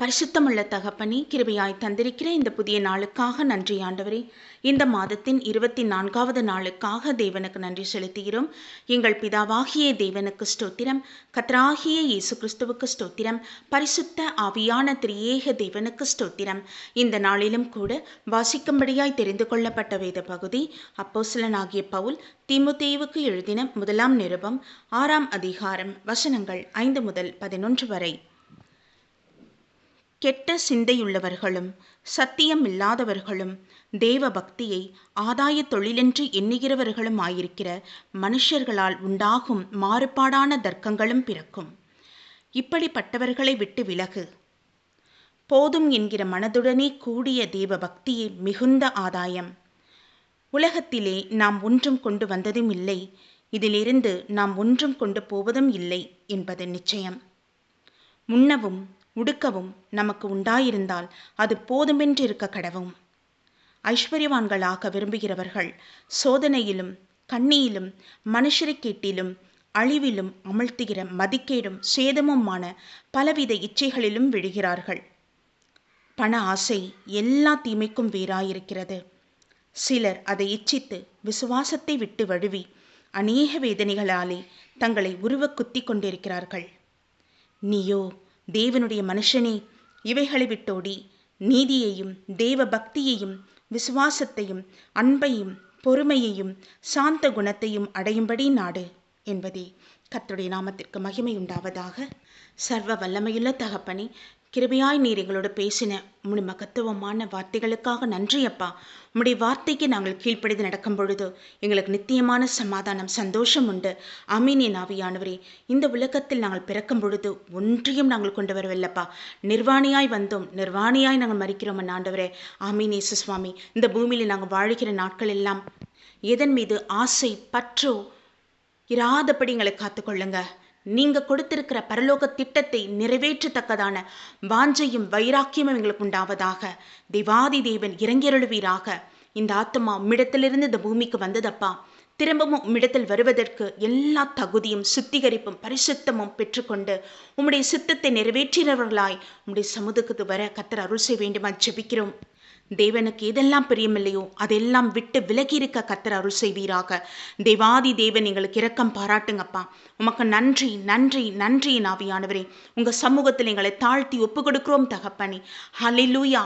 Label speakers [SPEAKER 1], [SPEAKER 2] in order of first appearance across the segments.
[SPEAKER 1] பரிசுத்தமுள்ள தகப்பனே கிருபையாய் தந்திருக்கிற இந்த புதிய நாளுக்காக நன்றி ஆண்டவரே. இந்த மாதத்தின் இருபத்தி நான்காவது நாளுக்காக தேவனுக்கு நன்றி செலுத்துகிறோம். எங்கள் பிதாவாகிய தேவனுக்கு ஸ்தோத்திரம். கத்ராகிய இயேசு கிறிஸ்துவுக்கு ஸ்தோத்திரம். பரிசுத்த ஆவியான திரியேக தேவனுக்கு ஸ்தோத்திரம். இந்த நாளிலும் கூட வாசிக்கும்படியாய் தெரிந்து கொள்ளப்பட்ட வேத பகுதி அப்போசலனாகிய பவுல் திமுதேவுக்கு எழுதின முதலாம் நிருபம் ஆறாம் அதிகாரம் வசனங்கள் ஐந்து முதல் பதினொன்று வரை. கெட்ட சிந்தையுள்ளவர்களும் சத்தியம் இல்லாதவர்களும் தேவ பக்தியை ஆதாய தொழிலென்று எண்ணுகிறவர்களும் ஆயிருக்கிற மனுஷர்களால் உண்டாகும் மாறுபாடான தர்க்கங்களும் பிறக்கும். இப்படிப்பட்டவர்களை விட்டு விலகு. போதும் என்கிற மனதுடனே கூடிய தேவ பக்தியே மிகுந்த ஆதாயம். உலகத்திலே நாம் ஒன்றும் கொண்டு வந்ததும் இல்லை இதிலிருந்து நாம் ஒன்றும் கொண்டு போவதும் இல்லை என்பது நிச்சயம். முன்னவும் உடுக்கவும் நமக்கு உண்டாயிருந்தால் அது போதுமென்றிருக்க கடவும். ஐஸ்வர்யவான்களாக விரும்புகிறவர்கள் சோதனையிலும் கண்ணியிலும் மனுஷரை கேட்டிலும் அழிவிலும் அமழ்த்துகிற மதிக்கேடும் சேதமுமான பலவித இச்சைகளிலும் விழுகிறார்கள். பண ஆசை எல்லா தீமைக்கும் வேறாயிருக்கிறது. சிலர் அதை இச்சித்து விசுவாசத்தை விட்டு வழுவி அநேக வேதனைகளாலே தங்களை உருவ குத்தி கொண்டிருக்கிறார்கள். நீயோ தேவனுடைய மனுஷனே இவைகளை விட்டோடி நீதியையும் தேவ பக்தியையும் விசுவாசத்தையும் அன்பையும் பொறுமையையும் சாந்த குணத்தையும் அடையும்படி நாடு என்பதே. கத்துடைய நாமத்திற்கு மகிமை உண்டாவதாக. சர்வ வல்லமையுள்ள தகப்பனே கிருபையாய் நீர் எங்களோட பேசின உம்முடைய மகத்துவமான வார்த்தைகளுக்காக நன்றி அப்பா உம்முடைய வார்த்தைக்கு நாங்கள் கீழ்ப்படிந்து நடக்கும் பொழுது எங்களுக்கு நித்தியமான சமாதானம் சந்தோஷம் உண்டு. அமீனின் நாவியானவரே இந்த உலகத்தில் நாங்கள் பிறக்கும் பொழுது ஒன்றையும் நாங்கள் கொண்டு வரவில்லப்பா. நிர்வாணியாய் வந்தோம். நிர்வாணியாய் நாங்கள் மறிக்கிறோம் ஆண்டவரே. ஆமீன் சுவாமி. இந்த பூமியில் நாங்கள் வாழ்கிற நாட்கள் எல்லாம் எதன் மீது ஆசை பற்றோ இராதபடி எங்களை காத்துக்கொள்ளுங்க. நீங்க கொடுத்திருக்கிற பரலோக திட்டத்தை நிறைவேற்றத்தக்கதான வாஞ்சையும் வைராக்கியமும் எங்களுக்கு உண்டாவதாக. தேவாதி தேவன் இறங்கியருளுவீராக. இந்த ஆத்மா உம்மிடத்திலிருந்து இந்த பூமிக்கு வந்ததப்பா? திரும்பவும் உம்மிடத்தில் வருவதற்கு எல்லா தகுதியும் சுத்திகரிப்பும் பரிசுத்தமும் பெற்றுக்கொண்டு உம்முடைய சித்தத்தை நிறைவேற்றினவர்களாய் உம்முடைய சமூகத்துக்கு வர கத்தர் அருள் செய்ய வேண்டுமா ஜெபிக்கிறோம். தேவனுக்கு எதெல்லாம் பிரியமில்லையோ அதெல்லாம் விட்டு விலகி இருக்க கத்தர் அருள் செய்வீராக. தேவாதி தேவன் எங்களுக்கு இரக்கம் பாராட்டுங்கப்பா. உமக்கு நன்றி நன்றி நன்றி நாவியானவரே உங்கள் சமூகத்தில் எங்களை தாழ்த்தி ஒப்பு கொடுக்கிறோம் தகப்பனி. ஹலிலூயா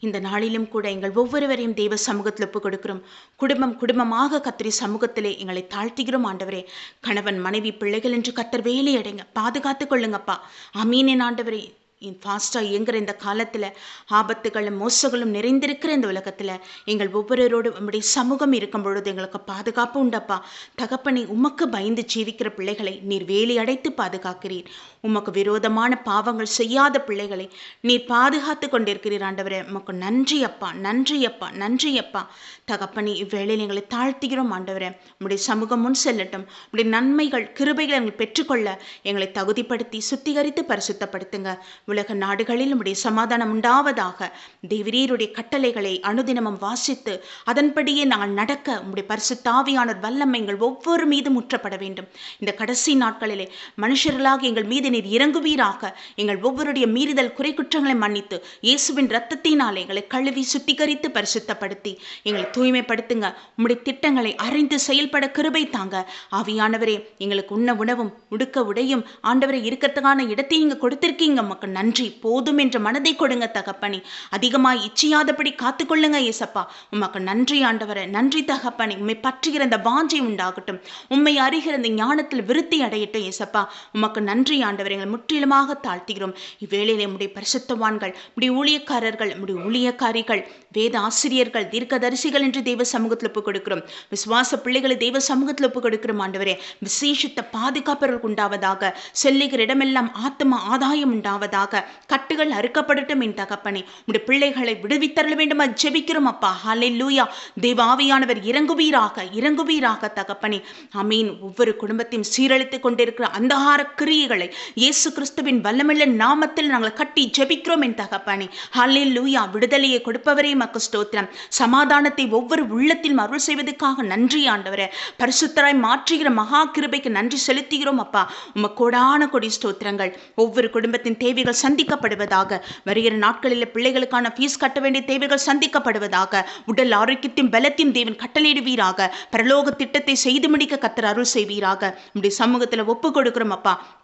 [SPEAKER 1] இந்த நாளிலும் கூட எங்கள் ஒவ்வொருவரையும் தெய்வ சமூகத்தில் ஒப்பு கொடுக்கிறோம் குடும்பம் குடும்பமாக கத்திரி சமூகத்திலே எங்களை தாழ்த்துகிறோம் ஆண்டவரே. கணவன் மனைவி பிள்ளைகள் என்று கத்தர் வேலையடைங்க. பாதுகாத்து கொள்ளுங்கப்பா. அமீனின் ஆண்டவரே. ஃபாஸ்ட்டாக இயங்குற இந்த காலத்தில் ஆபத்துகளும் மோசங்களும் நிறைந்திருக்கிற இந்த உலகத்தில் எங்கள் ஒவ்வொருவரோடு நம்முடைய சமூகம் இருக்கும் பொழுது எங்களுக்கு பாதுகாப்பு உண்டப்பா. தகப்பனை உமக்கு பயந்து ஜீவிக்கிற பிள்ளைகளை நீர் வேலி அடைத்து பாதுகாக்கிறீர். உமக்கு விரோதமான பாவங்கள் செய்யாத பிள்ளைகளை நீர் பாதுகாத்து கொண்டிருக்கிறீர் ஆண்டவரே. உமக்கு நன்றி அப்பா நன்றி அப்பா நன்றி அப்பா. தகப்பனி இவ்வேளையில் எங்களை தாழ்த்துகிறோம் ஆண்டவரே. உம்முடைய சமூகம் முன் செல்லட்டும். உம்முடைய நன்மைகள் கிருபைகளை எங்கள் பெற்றுக்கொள்ள எங்களை தகுதிப்படுத்தி சுத்திகரித்து பரிசுத்தப்படுத்துங்க. உலக நாடுகளில் உடைய சமாதானம் உண்டாவதாக தேவரீருடைய கட்டளைகளை அனுதினமும் வாசித்து அதன்படியே நாங்கள் நடக்க உம்முடைய பரிசுத்தாவியானோர் வல்லமை எங்கள் ஒவ்வொரு மீதும் முற்றப்பட வேண்டும். இந்த கடைசி நாட்களிலே மனுஷர்களாக எங்கள் மீது நீர் இறங்குவீராக. எங்கள் ஒவ்வொருடைய மீறுதல் குறை குற்றங்களை மன்னித்து இயேசுவின் ரத்தத்தினாலே எங்களை கழுவி சுத்திகரித்து பரிசுத்தப்படுத்தி எங்களை தூய்மைப்படுத்துங்க. உம்முடைய திட்டங்களை அறிந்து செயல்பட கிருபை தாங்க. ஆவியானவரே எங்களுக்கு உண்ண உணவும் உடுக்க உடையும் ஆண்டவரை இருக்கிறதுக்கான இடத்தையும் இங்கே கொடுத்திருக்கீங்க. மக்கள் நன்றி நன்றி போதும் என்ற மனதை கொடுங்க தகப்பனி. அதிகமாய் இச்சையாதபடி காத்துக்கொள்ளுங்க ஏசப்பா. உமக்கு நன்றி ஆண்டவரை நன்றி தகப்பனி. உண்மை பற்றுகிற இந்த வாஞ்சை உண்டாகட்டும். உண்மை அறிகிற இந்த ஞானத்தில் விருத்தி அடையட்டும் ஏசப்பா. உமக்கு நன்றி ஆண்டவர் எங்களை முற்றிலுமாக தாழ்த்துகிறோம். இவ்வேளையிலே உடைய பரிசுத்தவான்கள் முடி ஊழியக்காரர்கள் முடி ஊழியக்காரிகள் வேத ஆசிரியர்கள் தீர்க்கதரிசிகள் என்று தெய்வ சமூகத்தில் ஒப்புக் கொடுக்கிறோம். விசுவாச பிள்ளைகளை தெய்வ சமூகத்தில் ஒப்புக் கொடுக்கிறோம் ஆண்டவரே. விசேஷித்த பாதுகாப்பவர்களுக்கு உண்டாவதாக செல்லுகிற இடமெல்லாம் ஆத்ம ஆதாயம் உண்டாவதாக கட்டுகள் அறுக்கப்படட்டும் என் தகப்பனே. உடைய பிள்ளைகளை விடுவித்தரல வேண்டுமா ஜெபிக்கிறோம் அப்பா. ஹாலே லூயா தேவாவியானவர் இறங்குவீராக இறங்குவீராக தகப்பனே. அமீன் ஒவ்வொரு குடும்பத்தையும் சீரழித்துக் கொண்டிருக்கிற அந்தகார கிரியைகளை இயேசு கிறிஸ்துவின் வல்லமில்ல நாமத்தில் நாங்கள் கட்டி ஜெபிக்கிறோம் என் தகப்பனே. ஹாலே லூயா விடுதலையை கொடுப்பவரே மக்கு ஸ்தோத்திரம். சமாதானத்தை ஒவ்வொரு உள்ளத்தில் அருள் செய்வதற்காக நன்றி ஆண்டவரே. பரிசுத்தராய் மாற்றுகிற மகா கிருபைக்கு நன்றி செலுத்துகிறோம் அப்பா. உம கோடான கொடி ஸ்தோத்திரங்கள். ஒவ்வொரு குடும்பத்தின் தேவைகள் தேவைகள் சந்திக்கப்படுவதாக வருகிற நாட்களில் பிள்ளைகளுக்கான ஃபீஸ் கட்ட வேண்டிய தேவைகள் சந்திக்கப்படுவதாக உடல் ஆரோக்கியத்தையும் பலத்தையும் தேவன் கட்டளையிடுவீராக பரலோக திட்டத்தை செய்து முடிக்க கத்தர் அருள் செய்வீராக. உடைய சமூகத்தில் ஒப்பு கொடுக்கிறோம் அப்பா.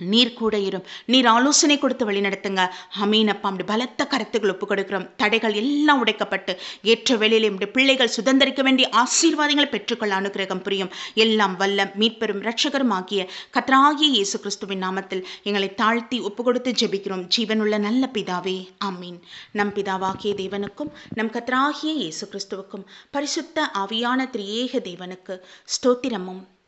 [SPEAKER 1] நீர் கூட இரும். நீர் ஆலோசனை கொடுத்து வழிநடத்துங்க. அமீன் அப்பா. அப்படி பலத்த கருத்துக்கள் ஒப்பு கொடுக்கிறோம். தடைகள் எல்லாம் உடைக்கப்பட்டு ஏற்ற வேளையில் நம்முடைய பிள்ளைகள் சுதந்திரிக்க வேண்டிய ஆசீர்வாதங்களை பெற்றுக்கொள்ள அனுகிரகம் புரியும். எல்லாம் வல்ல மீட்பெரும் ரட்சகரும் ஆகிய கத்ராகிய இயேசு கிறிஸ்துவின் நாமத்தில் எங்களை தாழ்த்தி ஒப்பு கொடுத்து ஜெபிக்கிறோம். ஜீவனுள்ள நல்ல பிதாவே ஆமீன். நம் பிதாவாகிய தேவனுக்கும் நம் கத்ராகிய இயேசு கிறிஸ்துவுக்கும் பரிசுத்த ஆவியான திரியேக தேவனுக்கு ஸ்தோத்திரமும்.